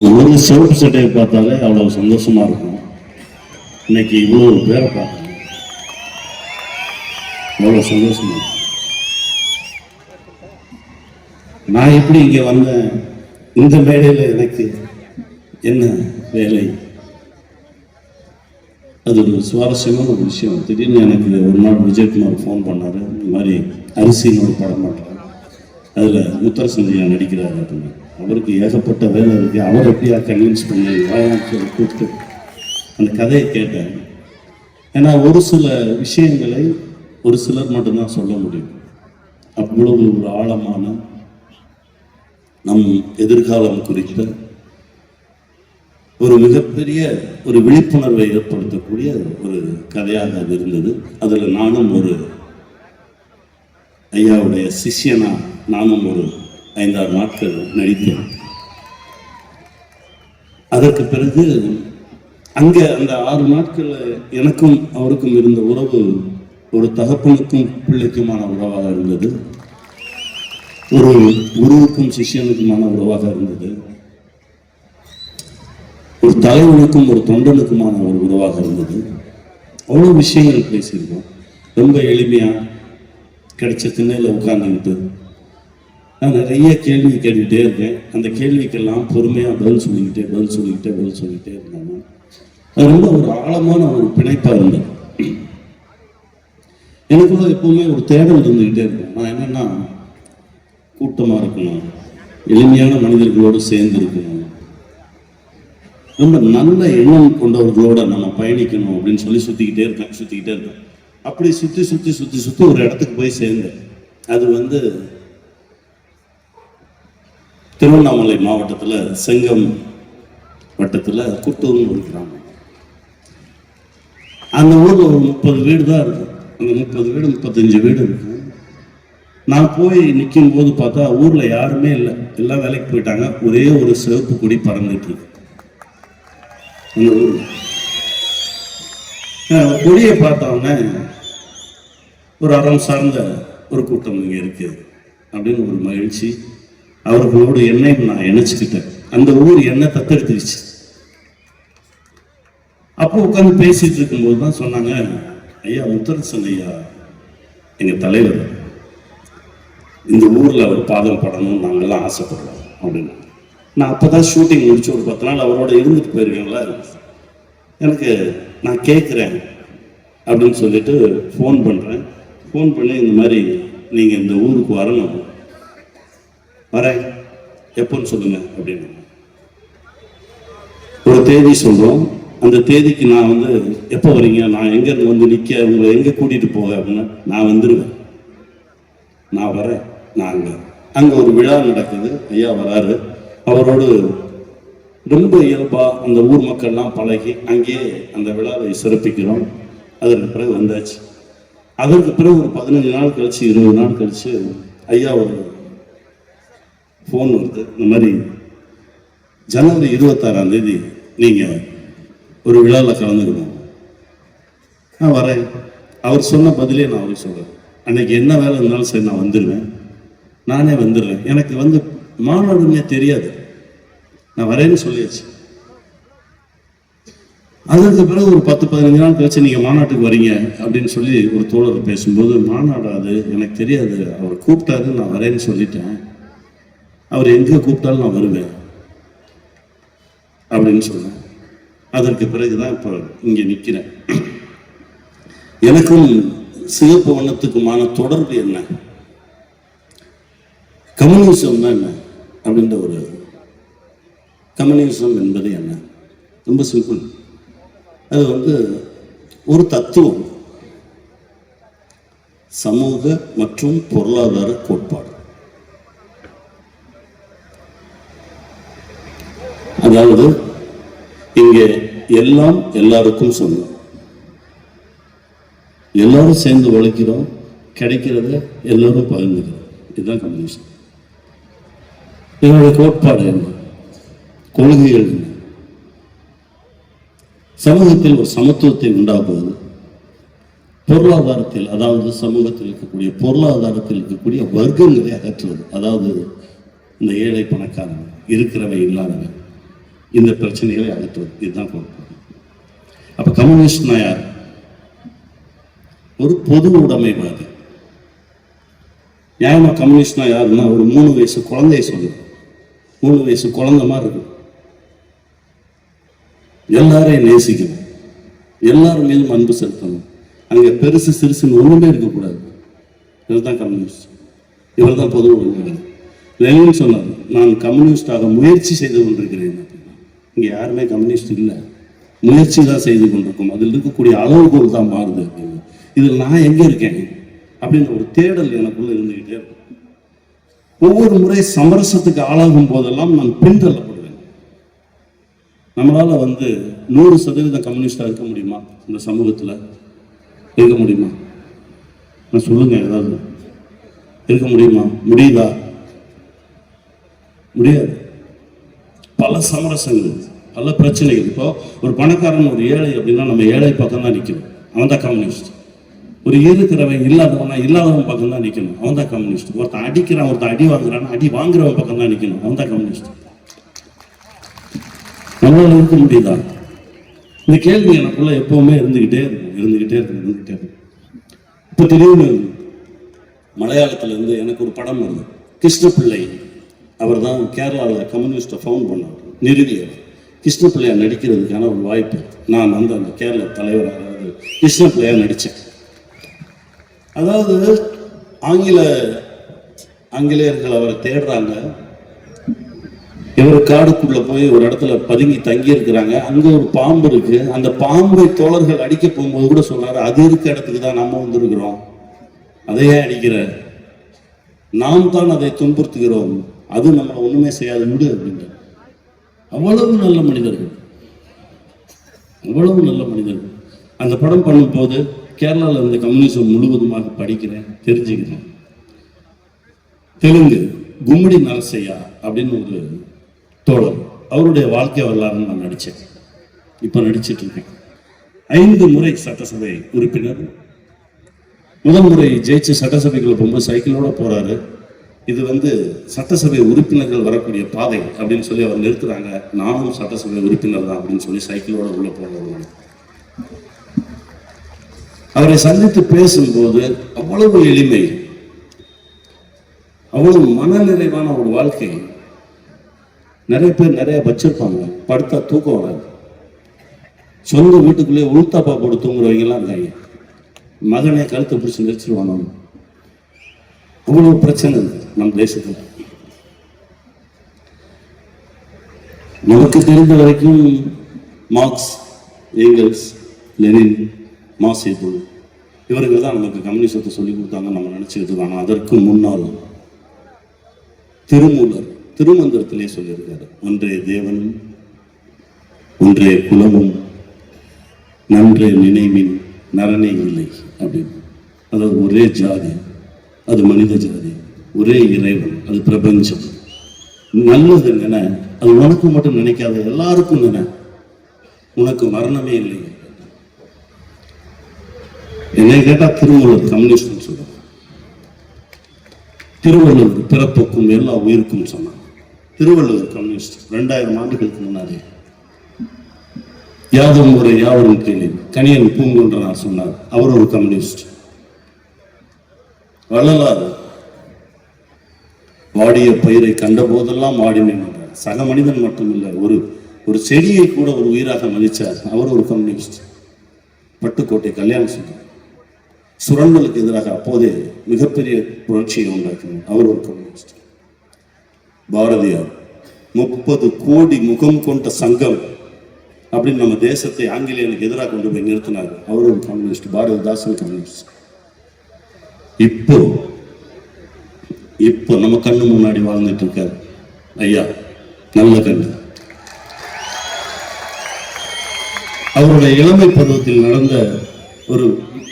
ஒரு சிவப்பு சட்டையை பார்த்தாலே அவ்வளவு சந்தோஷமா இருக்கும். இன்னைக்கு இவ்வளவு பேரை பார்க்கணும். அவ்வளவு சந்தோஷமா இருக்கும். நான் எப்படி இங்க வந்தேன்? இந்த மேடையில எனக்கு என்ன வேலை? அது ஒரு சுவாரஸ்யமான ஒரு விஷயம். திடீர்னு எனக்கு ஒரு நாள் விஜயகுமார் ஃபோன் பண்ணாரு. இந்த மாதிரி அரிசின்னு ஒரு படம் பண்ணுறேன் அதில் முத்தரசந்தையா நடிக்கிறார் அப்படின்னு அவருக்கு ஏகப்பட்ட வேலை இருக்கு. அவர் எப்படியா கன்வின்ஸ் பண்ணி வாயான்னு சொல்லி கூப்பிட்டு அந்த கதையை கேட்டேன் ஏன்னா ஒரு சில விஷயங்களை ஒரு சிலர் மட்டும்தான் சொல்ல முடியும். அவ்வளவு ஒரு ஆழமான நம் எதிர்காலம் குறித்த ஒரு மிகப்பெரிய ஒரு விழிப்புணர்வை ஏற்படுத்தக்கூடிய ஒரு கதையாக அது இருந்தது. அதில் நானும் ஒரு ஐயாவுடைய சிஷ்யனா நானும் ஒரு ஐந்தாறு நாட்கள் நடித்தேன். அதற்கு பிறகு அங்கே அந்த ஆறு நாட்கள் எனக்கும் அவருக்கும் இருந்த உறவு ஒரு தகப்பனுக்கும் பிள்ளைக்குமான உறவாக இருந்தது. ஒரு குருவுக்கும் சிஷ்யனுக்குமான உறவாக இருந்தது. ஒரு தலைவனுக்கும் ஒரு தொண்டனுக்குமான ஒரு உறவாக இருந்தது. அவ்வளோ விஷயங்கள் பேசியிருக்கோம். ரொம்ப எளிமையாக கிடைச்ச திண்ணையில் உட்கார்ந்துக்கிட்டு நான் நிறைய கேள்வி கேட்டுக்கிட்டே இருக்கேன். அந்த கேள்விக்கெல்லாம் பொறுமையாக பதில் சொல்லிக்கிட்டே பதில் சொல்லிக்கிட்டே பதில் சொல்லிக்கிட்டே இருந்தாங்க. அது ரொம்ப ஒரு ஆழமான ஒரு பிணைப்பாக இருந்தது. எனக்குள்ள எப்பவுமே ஒரு தேடல் இருந்துக்கிட்டே இருக்கும். நான் என்னென்னா கூட்டமாக இருக்கணும் எளிமையான மனிதர்களோடு சேர்ந்து இருக்கணும் ரொம்ப நல்ல எண்ணம் கொண்டவர்களோட நம்ம பயணிக்கணும் அப்படின்னு சொல்லி சுத்திக்கிட்டே இருப்பேன் சுற்றிக்கிட்டே இருப்பேன். அப்படி சுற்றி சுற்றி சுற்றி சுற்றி ஒரு இடத்துக்கு போய் சேர்ந்தேன். அது வந்து திருவண்ணாமலை மாவட்டத்தில் செங்கம் வட்டத்தில் குட்டூர்னு ஒரு கிராமம். அந்த ஊரில் ஒரு முப்பது வீடு தான் இருக்கும். அந்த முப்பது வீடு முப்பத்தஞ்சு வீடு இருக்கும். நான் போய் நிற்கும் போது பார்த்தா ஊரில் யாருமே இல்லை. எல்லாம் வேலைக்கு போயிட்டாங்க. ஒரே ஒரு சிவப்பு கொடி பறந்துட்டு இருக்கு. அந்த ஊரில். கொடியை பார்த்தோன்னே ஒரு அறம் சார்ந்த ஒரு கூட்டம் இங்கே இருக்கு அப்படின்னு ஒரு மகிழ்ச்சி. அவர்களோடு என்னையும் நான் இணைச்சுக்கிட்டேன். அந்த ஊர் என்ன தத்தெடுத்துருச்சு. அப்போ உட்காந்து பேசிட்டு இருக்கும்போது தான் சொன்னாங்க ஐயா முத்தரசன் ஐயா எங்க தலைவர் இந்த ஊர்ல அவர் பாதம் படணும்னு நாங்கெல்லாம் ஆசைப்படுறோம் அப்படின்னு. நான் அப்பதான் ஷூட்டிங் முடிச்சு ஒரு பத்து நாள் அவரோட இருந்துட்டு போயிருக்கேன்ல. எனக்கு நான் கேட்குறேன் அப்படின்னு சொல்லிட்டு ஃபோன் பண்ணுறேன் ஃபோன் பண்ணி இந்த மாதிரி நீங்கள் இந்த ஊருக்கு வரணும். வரேன். எப்போன்னு சொல்லுங்க அப்படின்னு. ஒரு தேதி சொல்கிறோம் அந்த தேதிக்கு நான் வந்து எப்போ வரீங்க? நான் எங்கேருந்து வந்து நிற்க உங்களை எங்கே கூட்டிகிட்டு போக அப்படின்னா நான் வந்துடுவேன் நான் வரேன். நான் அங்கே. அங்கே ஒரு விழா நடக்குது. ஐயா வராரு. அவரோடு ரொம்ப இயல்பா அந்த ஊர் மக்கள்லாம் பழகி அங்கேயே அந்த விழாவை சிறப்பிக்கிறோம். அதற்கு பிறகு வந்தாச்சு. அதற்கு பிறகு ஒரு பதினஞ்சு நாள் கழிச்சு இருபது நாள் கழிச்சு ஐயா ஒரு ஃபோன் வருது. இந்த மாதிரி ஜனவரி இருபத்தாறாம் தேதி நீங்க ஒரு விழாவில் கலந்துக்கணும் நான் வரேன். அவர் சொன்ன பதிலே நான் அவருக்கு சொல்றேன். அன்னைக்கு என்ன வேலை இருந்தாலும் சரி நான் வந்துடுவேன் நானே வந்துடுறேன் எனக்கு வந்து மாநாடுன்னே தெரியாது. நான் வரேன்னு சொல்லியாச்சு. அதற்கு பிறகு ஒரு பத்து பதினஞ்சு நாள் கழிச்சு நீங்கள் மாநாட்டுக்கு வரீங்க அப்படின்னு சொல்லி ஒரு தோழர் பேசும்போது மாநாடு அது? எனக்கு தெரியாது. அவர் கூப்பிட்டாரு நான் வரேன்னு சொல்லிட்டேன். அவர் எங்கே கூப்பிட்டாலும் நான் வருவேன். அப்படின்னு சொன்னேன் அதற்கு பிறகுதான் இப்போ இங்கே நிற்கிறேன் எனக்கும் சிவப்பு வண்ணத்துக்குமான தொடர்பு என்ன? கம்யூனிசம்னா என்ன? அப்படின்ற ஒரு கம்யூனிசம் என்பது என்ன? ரொம்ப சிம்பிள் அது வந்து ஒரு தத்துவம். சமூக மற்றும் பொருளாதார கோட்பாடு. அதாவது இங்கே எல்லாம் எல்லாருக்கும் சொந்தம். எல்லாரும் சேர்ந்து உழைக்கிறோம் கிடைக்கிறத எல்லாரும் பகிர்ந்துக்கிறோம். இதுதான் கம்யூனிசம். என்னுடைய கோட்பாடு என்ன? கொள்கைகள் சமூகத்தில் ஒரு சமத்துவத்தை உண்டாக்குவது. பொருளாதாரத்தில் அதாவது சமூகத்தில் இருக்கக்கூடிய பொருளாதாரத்தில் இருக்கக்கூடிய வர்க்கங்களை அகற்றுவது. அதாவது இந்த ஏழை பணக்காரன் இருக்கிறவன் இல்லாதவன் இந்த பிரச்சனைகளை அகற்றுவது. இதுதான் பொறுப்பு அப்ப கம்யூனிஸ்ட் நாயார் ஒரு பொது உடைமைவாதி. நியாயமா கம்யூனிஸ்ட்னா யாருன்னா ஒரு மூணு வயசு குழந்தைய சொல்லுது மூணு வயசு குழந்தை மாதிரி இருக்கும். எல்லாரையும் நேசிக்கணும். எல்லார் மீதும் அன்பு செலுத்தணும். அங்கே பெருசு சிறுசுன்னு ஒன்றுமே இருக்கக்கூடாது. இதுதான் கம்யூனிஸ்ட். இவர் தான் பொது உடைமைவாதி லெனின் சொன்னார் நான் கம்யூனிஸ்டாக முயற்சி செய்து கொண்டிருக்கிறேன் அப்படின்னா. யாருமே கம்யூனிஸ்ட் இல்லை. முயற்சி தான் செய்து கொண்டிருக்கும். அதில் இருக்கக்கூடிய அளவுகோல் தான் மாறுது அப்படின்னு. இதில் நான் எங்கே இருக்கேன்? அப்படின்ற ஒரு தேடல் எனக்குள்ள இருந்துக்கிட்டே இருக்கும். ஒவ்வொரு முறை சமரசத்துக்கு ஆளாகும் போதெல்லாம் நான் பின்தள்ளப்படும் நம்மளால் வந்து நூறு சதவீதம் கம்யூனிஸ்டாக இருக்க முடியுமா? இந்த சமூகத்தில் இருக்க முடியுமா? நான் சொல்லுங்க ஏதாவது. இருக்க முடியுமா? முடியுதா? முடியாது. பல சமரசங்கள் பல பிரச்சனைகள். இப்போ ஒரு பணக்காரன் ஒரு ஏழை அப்படின்னா நம்ம ஏழை பக்கம் தான் நிற்கணும் அவன் தான் கம்யூனிஸ்ட். ஒரு இருக்கிறவன் இல்லாதவனா இல்லாதவன் பக்கம் தான் நிற்கணும் அவன் தான் கம்யூனிஸ்ட். ஒருத்தன் அடிக்கிறான் ஒருத்தன் அடி வாங்குறான் அடி வாங்குறவன் பக்கம் தான் நிற்கணும் அவன் தான் கம்யூனிஸ்ட். நம்மளால இருக்க முடியுதா இந்த கேள்வி எனக்குள்ள எப்பவுமே இருந்துகிட்டே இருக்கும் இருந்துகிட்டே இருக்கும் இருந்துகிட்டே இருக்கும். இப்போ திடீர்னு மலையாளத்துல இருந்து எனக்கு ஒரு படம் வருது. கிருஷ்ணபிள்ளை அவர் தான் கேரளாவில் கம்யூனிஸ்டை ஃபவுண்ட் பண்ணார். நிறுவியவர். கிருஷ்ணபிள்ளையா நடிக்கிறதுக்கான ஒரு வாய்ப்பு. நான் வந்து அந்த கேரள தலைவராக அதாவது நடித்தேன் அதாவது ஆங்கில ஆங்கிலேயர்கள் அவரை தேடுறாங்க. இவர் காடுக்குள்ள போய் ஒரு இடத்துல பதுங்கி தங்கி இருக்கிறாங்க. அங்க ஒரு பாம்பு இருக்கு. அந்த பாம்பை தோழர்கள் அடிக்க போகும்போது கூட சொல்றாரு அது இருக்க இடத்துக்கு தான் நம்ம வந்திருக்கிறோம். அதையே அடிக்கிற நாம் தான் அதை துன்புறுத்துகிறோம். அது நம்மளை ஒண்ணுமே செய்யாது. விடு அப்படின்ட்டு அவ்வளவு நல்ல மனிதர்கள். அவ்வளவு நல்ல மனிதர்கள். அந்த படம் பண்ணும்போது கேரளாவில் இருந்த கம்யூனிசம் முழுவதுமாக படிக்கிறேன் தெரிஞ்சுக்கிறேன். தெலுங்கு கும்மிடி நரசையா அப்படின்னு ஒரு தோழர் அவருடைய வாழ்க்கை வரலாறு நான் நடித்தேன் இப்போ நடிச்சிட்டு இருக்கேன். ஐந்து முறை சட்டசபை உறுப்பினர். முதல் முறை ஜெயிச்சு சட்டசபைக்குள்ள போகும்போது சைக்கிளோட போறாரு. இது வந்து சட்டசபை உறுப்பினர்கள் வரக்கூடிய பாதை அப்படின்னு சொல்லி அவர் நிறுத்துறாங்க. நானும் சட்டசபை உறுப்பினர் தான் அப்படின்னு சொல்லி சைக்கிளோட உள்ள போனவர் அவரை சந்தித்து பேசும்போது அவ்வளவு எளிமை அவ்வளவு மனநிறைவான ஒரு வாழ்க்கை நிறைய பேர் நிறைய வச்சிருப்பாங்க. படுத்தா தூக்கம் வராது. சொந்த வீட்டுக்குள்ளேயே உளுத்தாப்பா போட்டு தூங்குறவங்க எல்லாம் இருக்காங்க. மகனே கழுத்தை பிடிச்சி நெரிச்சிருவானோ? அவ்வளோ பிரச்சனை இருக்கு நம் தேசத்தில். நமக்கு தெரிந்த வரைக்கும் மார்க்ஸ் ஏங்கல்ஸ் லெனின் மாசேது இவர்கள் தான் நமக்கு கம்யூனிசத்தை சொல்லி கொடுத்தாங்க நம்ம நினச்சிக்கிட்டு இருக்கோம் அதற்கு முன்னால் திருமூலர் திருமந்திரத்திலே சொல்லியிருக்காரு. ஒன்றே தேவனும் ஒன்றே குலமும் நன்றே நினைவின் நரனே இல்லை அப்படின்னு. அதாவது ஒரே ஜாதி அது மனித ஜாதி ஒரே இறைவன் அது பிரபஞ்சம். நல்லது நினை அது உனக்கு மட்டும் நினைக்காத எல்லாருக்கும் நினை உனக்கு மரணமே இல்லை. என்னை கேட்டா திருவள்ளுவர் கம்யூனிஸ்ட் சொல்லுவாங்க. திருவள்ளுவர் பிறப்புக்கும் எல்லா உயிருக்கும் சொன்னான் திருவள்ளுவர் கம்யூனிஸ்ட் ரெண்டாயிரம் ஆண்டுகளுக்கு முன்னாடி. யாதும் ஒரு யாவரும் கேள்வி கனியன் பூங்குன்றனார் சொன்னார். அவர் ஒரு கம்யூனிஸ்ட். வள்ளலார் வாடிய பயிரை கண்ட போதெல்லாம் வாடினேன் சக மனிதன் மட்டுமில்லை ஒரு ஒரு செடியை கூட ஒரு உயிராக மதிச்சார். அவர் ஒரு கம்யூனிஸ்ட். பட்டுக்கோட்டை கல்யாணம் சொன்னார் சுரண்டலுக்கு எதிராக அப்போதே மிகப்பெரிய புரட்சியை உண்டாக்கினார். அவர் ஒரு கம்யூனிஸ்ட். பாரதியார் முப்பது கோடி முகம் கொண்ட சங்கம் அப்படின்னு நம்ம தேசத்தை ஆங்கிலேயனுக்கு எதிராக கொண்டு போய் நிறுத்தினார். அவரும் கம்யூனிஸ்ட் பாரதிதாசன் கம்யூனிஸ்ட் இப்போ இப்போ நம்ம கண்ணு முன்னாடி வாழ்ந்துட்டு இருக்காரு. ஐயா நல்ல கண்ணு. அவருடைய இளமை பருவத்தில் நடந்த ஒரு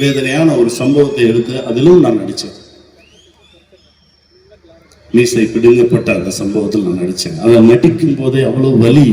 வேதனையான ஒரு சம்பவத்தை எடுத்து அதிலும் நான் நடித்தேன் மீசை பிடுங்கப்பட்ட அந்த சம்பவத்தில் நான் நடித்தேன். அதை நடிக்கும் போதே அவ்வளவு வலி.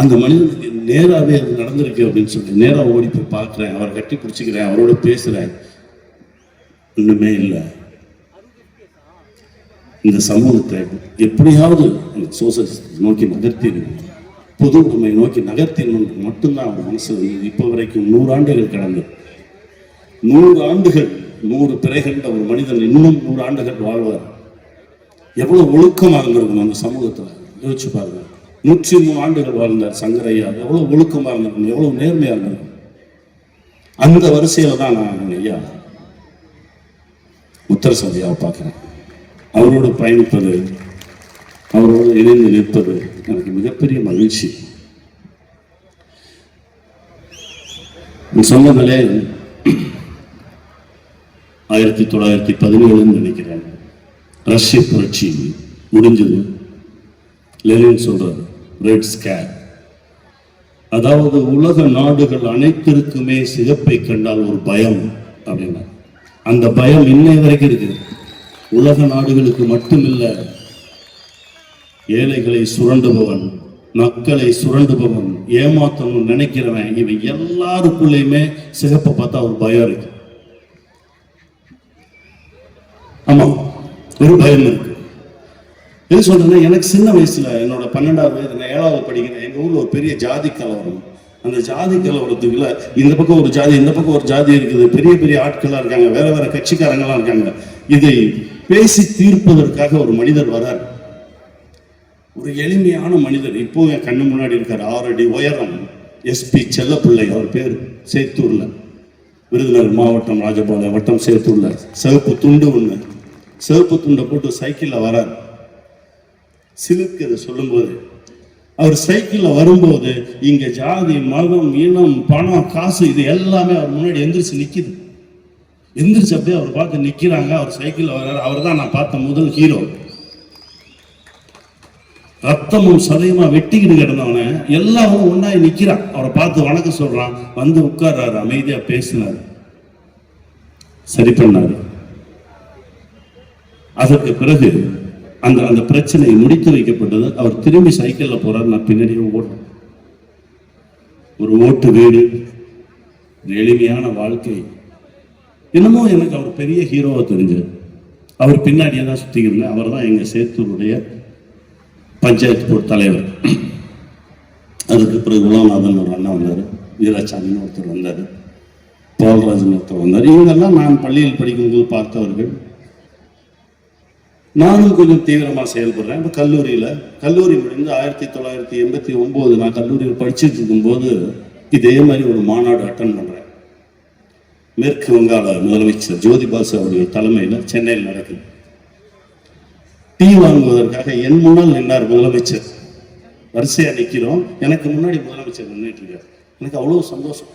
அந்த மனிதனுக்கு நேராவே அது நடந்திருக்கு அப்படின்னு சொல்லி நேரா ஓடி போய் பார்க்குறேன். அவரை கட்டி பிடிச்சிக்கிறேன். அவரோட பேசுகிறேன் ஒன்றுமே இல்லை. இந்த சமூகத்தை எப்படியாவது சோசலிஸ்ட் நோக்கி நகர்த்தி பொது உடைமை நோக்கி நகர்த்தினு மட்டும்தான் அவன் மனசு இப்போ வரைக்கும் நூறு ஆண்டுகள் கடந்து நூறு ஆண்டுகள் நூறு பிறைகண்ட ஒரு மனிதன் இன்னும் நூறு ஆண்டுகள் வாழ்வார். எவ்வளவு ஒழுக்கமாக இருந்திருக்கணும் அந்த சமூகத்துல? யோசிச்சு பாருங்க. நூற்றி மூணு ஆண்டுகள் வாழ்ந்தார் சங்கரையா. எவ்வளவு ஒழுக்கமா இருந்திருக்கணும் எவ்வளவு நேர்மையா இருந்திருக்கணும். அந்த வரிசையில தான் நான் ஐயா. உத்தர சந்தியாவை பார்க்கிறேன். அவரோடு பயணிப்பது அவரோடு இணைந்து நிற்பது எனக்கு மிகப்பெரிய மகிழ்ச்சி. சொன்னதிலே ஆயிரத்தி தொள்ளாயிரத்தி பதினேழுன்னு நினைக்கிறேன். ரஷ்ய புரட்சி முடிஞ்சது. லெனின் சொல்றாரு ரெட் ஸ்கேர் அதாவது உலக நாடுகள் அனைத்திற்குமே சிகப்பை கண்டால் ஒரு பயம் அப்படின்னா அந்த பயம் இன்னை வரைக்கும் இருக்குது. உலக நாடுகளுக்கு மட்டுமில்ல ஏழைகளை சுரண்டுபவன் மக்களை சுரண்டுபவன் ஏமாத்தணும் நினைக்கிறவன் இவன் எல்லாருக்குள்ளேயுமே சிகப்பை பார்த்தா ஒரு பயம் இருக்கு. ஆமா. ஒரு பயம் இருக்கு. எது சொல்றேன்னா எனக்கு சின்ன வயசுல என்னோட பன்னெண்டாவது வயது நான் ஏழாவது படிக்கிறேன். எங்க ஊர்ல ஒரு பெரிய ஜாதி கலவரம். அந்த ஜாதி கலவரத்துக்குள்ள இந்த பக்கம் ஒரு ஜாதி இந்த பக்கம் ஒரு ஜாதி இருக்குது. பெரிய பெரிய ஆட்களா இருக்காங்க வேற வேற கட்சிக்காரங்களா இருக்காங்க. இதை பேசி தீர்ப்பதற்காக ஒரு மனிதர் வரார். ஒரு எளிமையான மனிதர். இப்போ என் கண்ணு முன்னாடி இருக்கார் ஆறு அடி உயரம். எஸ்பி செல்லப்பிள்ளை அவர் பேர் சேத்தூர்ல. விருதுநகர் மாவட்டம் ராஜபாளையம் வட்டம் சேத்தூர்ல. சிவப்பு துண்டு ஒன்று சிவப்பு துண்டை போட்டு சைக்கிளில் வரார். சிலுக்கு அதை சொல்லும்போது அவர் சைக்கிளில் வரும்போது இங்கே ஜாதி மதம் இனம் பணம் காசு இது எல்லாமே அவர் முன்னாடி எந்திரிச்சு நிற்கிது எந்திரிச்சு அப்படியே அவர் பார்த்து நிற்கிறாங்க அவர் சைக்கிளில் வர்றாரு அவர் தான் நான் பார்த்த முதல் ஹீரோ ரத்தமும் சதையுமா வெட்டிக்கிட்டு கிடந்தவன எல்லாரும் ஒன்றாய் நிற்கிறான் அவரை பார்த்து வணக்கம் சொல்கிறான் வந்து உட்கார்றாரு. அமைதியாக பேசினார். சரி பண்ணாரு அதற்கு பிறகு அந்த அந்த பிரச்சனை முடித்து வைக்கப்பட்டது. அவர் திரும்பி சைக்கிளில் போகிறார் நான் பின்னாடியே ஓடுறேன் ஒரு ஓட்டு வீடு ஒரு எளிமையான வாழ்க்கை. என்னமோ எனக்கு அவர் பெரிய ஹீரோவை தெரிஞ்சது. அவர் பின்னாடியே தான் சுத்திக்கிட்டு அவர் தான் எங்கள் சேத்தூருடைய பஞ்சாயத்து போர்டு தலைவர். அதுக்கு பிறகு குலாநாதன் ஒரு அண்ணன் வந்தார். வீராசாமின்னு ஒருத்தர் வந்தார். பால்ராஜன் ஒருத்தர் வந்தார். இவங்கெல்லாம் நான் பள்ளியில் படிக்கும்போது பார்த்தவர்கள். நானும் கொஞ்சம் தீவிரமாக செயல்படுறேன். இப்போ கல்லூரியில் கல்லூரி முடிந்து ஆயிரத்தி தொள்ளாயிரத்தி எண்பத்தி ஒம்போது நான் கல்லூரியில் படிச்சுட்டு இருக்கும்போது இதே மாதிரி ஒரு மாநாடு அட்டன் பண்ணுறேன் மேற்கு வங்காள முதலமைச்சர் ஜோதிபாசு அவர்கள் தலைமையில் சென்னையில் நடக்குது. டீ வாங்குவதற்காக என் முன்னால் நின்றார் முதலமைச்சர். வரிசையாக நிற்கிறோம் எனக்கு முன்னாடி முதலமைச்சர் நின்றுட்டு இருக்கார். எனக்கு அவ்வளோ சந்தோஷம்.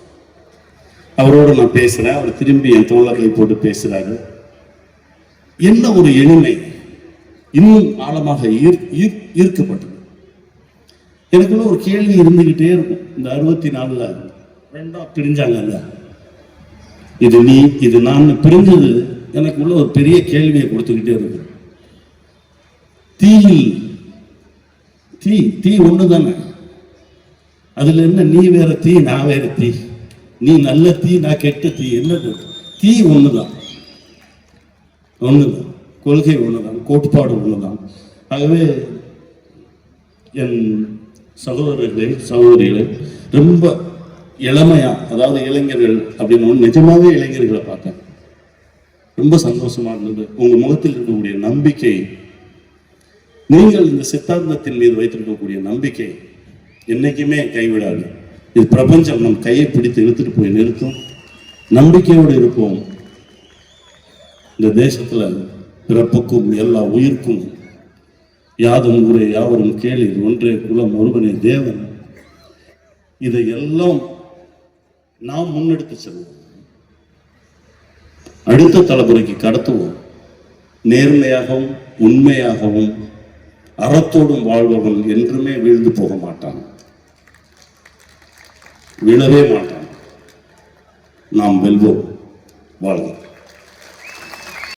அவரோட நான் பேசுகிறேன் அவர் திரும்பி என் தோழர்களை போட்டு பேசுகிறாரு என்ன ஒரு எளிமை. இன்னும் ஆழமாக ஈர் ஈர் ஈர்க்கப்பட்டது. எனக்குள்ள ஒரு கேள்வி இருந்துகிட்டே இருக்கும். இந்த அறுபத்தி நாலுல ரெண்டா பிரிஞ்சாங்கல்ல? இது நீ இது நான் பிரிஞ்சது எனக்குள்ள ஒரு பெரிய கேள்வியை கொடுத்துக்கிட்டே இருக்கு தீயில் தீ தீ ஒண்ணு தானே அதுல என்ன நீ வேற தீ நான் வேற தீ? நீ நல்ல தீ நான் கெட்ட தீ என்னது? தீ ஒண்ணுதான். ஒண்ணுதான். கொள்கை ஒன்றுதான் கோட்பாடு ஒன்றுதான் ஆகவே என் சகோதரர்களே சகோதரிகளே ரொம்ப இளமையா அதாவது இளைஞர்கள் அப்படின்னு நிஜமாவே இளைஞர்களை பார்த்தேன். ரொம்ப சந்தோஷமா இருந்தது. உங்க முகத்தில் இருக்கக்கூடிய நம்பிக்கை நீங்கள் இந்த சித்தாந்தத்தின் மீது வைத்திருக்கக்கூடிய நம்பிக்கை என்னைக்குமே கைவிடாது. இது பிரபஞ்சம் நம் கையை பிடித்து இழுத்துட்டு போய் நிறுத்தும். நம்பிக்கையோடு இருப்போம். இந்த தேசத்துல பிறப்புக்கும் எல்லா உயிர்க்கும். யாதும் ஊரே யாவரும் கேளீர் ஒன்றே குலம் ஒருவனே தேவன். இதை எல்லாம் நாம் முன்னெடுத்து செல்வோம். அடுத்த தலைமுறைக்கு கடத்துவோம். நேர்மையாகவும் உண்மையாகவும் அறத்தோடும் வாழ்பவன் என்றுமே வீழ்ந்து போக மாட்டான். விழவே மாட்டான். நாம் வெல்வோம். வாழ்வோம்